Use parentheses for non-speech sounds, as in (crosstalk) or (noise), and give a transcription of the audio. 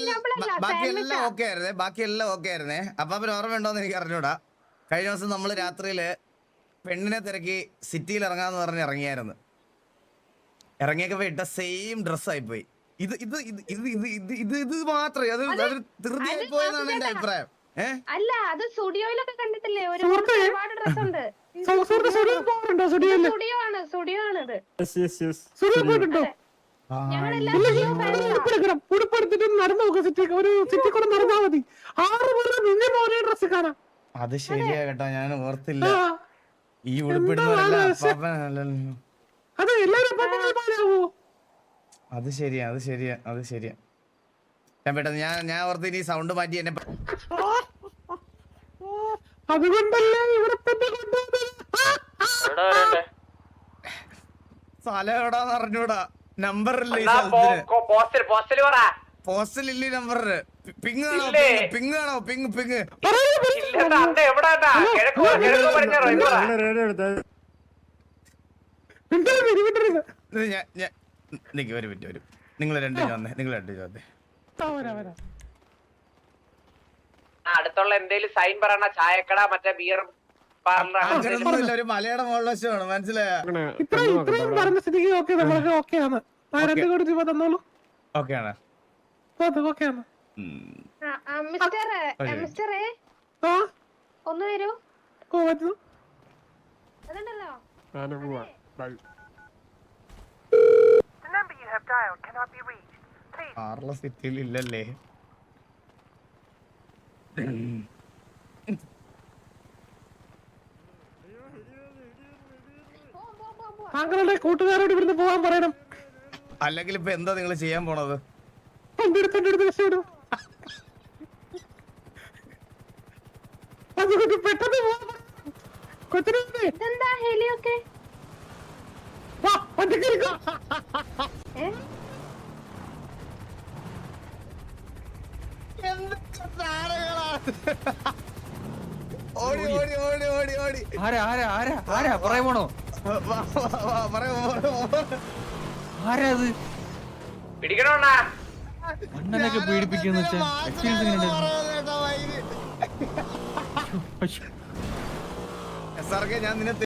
എല്ലാം ബാക്കി എല്ലാം ഓക്കെ ആയിരുന്നേ ബാക്കി എല്ലാം ഓക്കെ ആയിരുന്നേ അപ്പാപ്പൻ ഓർമ്മയുണ്ടോന്ന് എനിക്ക് അറിഞ്ഞൂടാ കഴിഞ്ഞ ദിവസം നമ്മൾ രാത്രിയിൽ പെണ്ണിനെ തിരക്കി സിറ്റിയിൽ ഇറങ്ങാന്ന് പറഞ്ഞ് ഇറങ്ങിയായിരുന്നു. ഇറങ്ങിയൊക്കെ ഇട്ട സെയിം ഡ്രസ്സായി പോയി. ഇത് ഇത് ഇത് ഇത് ഇത് ഇത് ഇത് ഇത് മാത്രമേ അത് അതൊരു ധൃതിയായി പോയെന്നാണ് എന്റെ അഭിപ്രായം. ഏഹ് അല്ല അത് സ്റ്റുഡിയോയിലൊക്കെ കണ്ടിട്ടില്ലേ. ഒരുപാട് ഡ്രസ് ഉണ്ട്. സ്റ്റുഡിയോ ആണ് സ്റ്റുഡിയോ യെസ് ഇത്. സ്റ്റുഡിയോ പോയിട്ടുണ്ടോ? ഉടുപ്പെടുത്തിട്ട് നടന്നു നോക്കുക സിറ്റി ഒരു സിറ്റി കൂടെ നടന്നാ മതി. ആറ് ഡ്രസ് കാണാം. അത് ശരിയാ കേട്ടോ ഞാൻ ഓർത്തില്ല. ഈ? അപ്പാപ്പനല്ലല്ലോ അതെ എല്ലാരും പെട്ടെന്ന് അത് ശരിയാ അത് ശരിയാ അത് ശരിയാ. ഞാൻ പെട്ടെന്ന് ഞാൻ ഞാൻ ഓർത്ത് ഇനി സൗണ്ട് മാറ്റി എന്നെ പ- അതുകൊണ്ടല്ലേ ഇവിടെ സ്ഥലം എവിടാന്ന് അറിഞ്ഞൂടാ. നമ്പർ പോസ്റ്റൽ ഇല്ല? നമ്പർ പിങ് പിങ് ആണോ പിങ് പിങ് വരും നിങ്ങൾ രണ്ടു ചോന്നെ നിങ്ങൾ രണ്ടു ചോന്നെ. അടുത്തുള്ള എന്തേലും സൈൻ പറയണ ചായക്കട മറ്റേ ബിയർ ഒരു മനസ്സിലായോ? ഇത്രയും ഇത്രയും പറഞ്ഞ സ്ഥിതിക്ക് ഓക്കെ നമ്മളൊക്കെ ഓക്കെ ആണ് ആ രണ്ട് കോടി രൂപ തന്നോളൂ. ഓക്കെ. ആണ് ഓക്കെ ആണ് സിറ്റിയിൽ ഇല്ലല്ലേ? (clears throat) താങ്കളുടെ കൂട്ടുകാരോട് ഇവിടുന്ന് പോകാൻ പറയണം. അല്ലെങ്കിൽ ഇപ്പൊ എന്താ നിങ്ങൾ ചെയ്യാൻ പോണത്? അതുകൊണ്ട് പെട്ടെന്ന്. കൊച്ചിനെ ഹെലിയൊക്കെ? എന്തൊക്കെ? ഓടി. ഓടി ഓടി ഓടി ഓടി ആരാ ആരാ ആരാ ആരാ? പറയാൻ ആരാത്? പിടിക്കണോണ്ടാ അണ്ണനൊക്കെ പീഡിപ്പിക്കുന്ന എക്സ്പീരിയൻസ് എങ്ങനെയുണ്ടായിരുന്നു ഞാൻ നിന്നെ